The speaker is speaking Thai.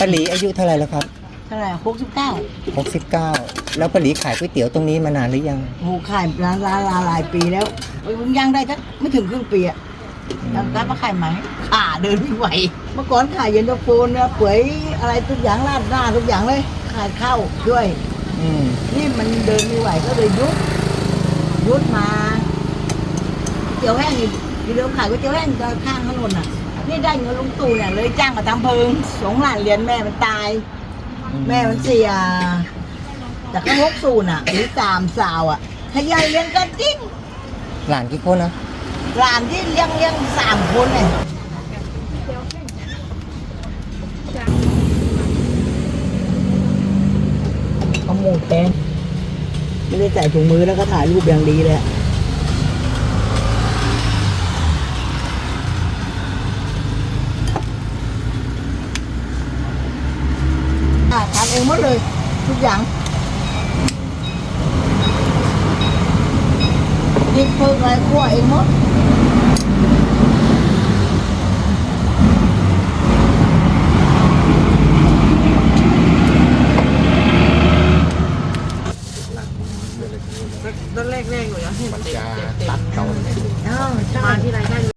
ปาหลีอายุเท่าไหร่แล้วครับเท่าไหร่หกสิบเก้า69แล้วปาหลีขายก๋วยเตี๋ยวตรงนี้มานานหรือยังโหขายร้านร้านร้านหลายปีแล้วเอ้ยผมย่างได้สักไม่ถึงครึ่งปีอะแล้วร้านมาขายไหมขาเดินไม่ไหว เมื่อก่อนขายเย็นตาโฟเนื้อเปื่อยอะไรทุกอย่างราดหน้าทุกอย่างเลย ขายข้าวด้วย อืมนี่มันเดินไม่ไหวก็เลยยุดยุดมาก๋วยเตี๋ยวแห้งอีกเดี๋ยวขายก๋วยเตี๋ยวแห้งตอนข้างถนนอะ นี่ได้เงินลุงตู่เนี่ยเลยจ้างมาทำเพิงสงหลานเรียนแม่มันตาย แม่มันเสียแต่ก็หกศูนย์อะหรือสามสาวอะขยายเรียนกันจริงหลานกี่คนนะหลานที่เลี้ยงเลี้ยงสามคนเนี่ยเอาหมูแดงไม่ได้ใส่ถุงมือแล้วก็ถ่ายรูปอย่างดีเลย อะอะทำเองหมดเลย ทุกอย่างนี่เพิ่งอะไรคั่วเองหมดตอนแรกๆหนูยังเห็นมันเต็มจะเต็มตัดเก่าอ้า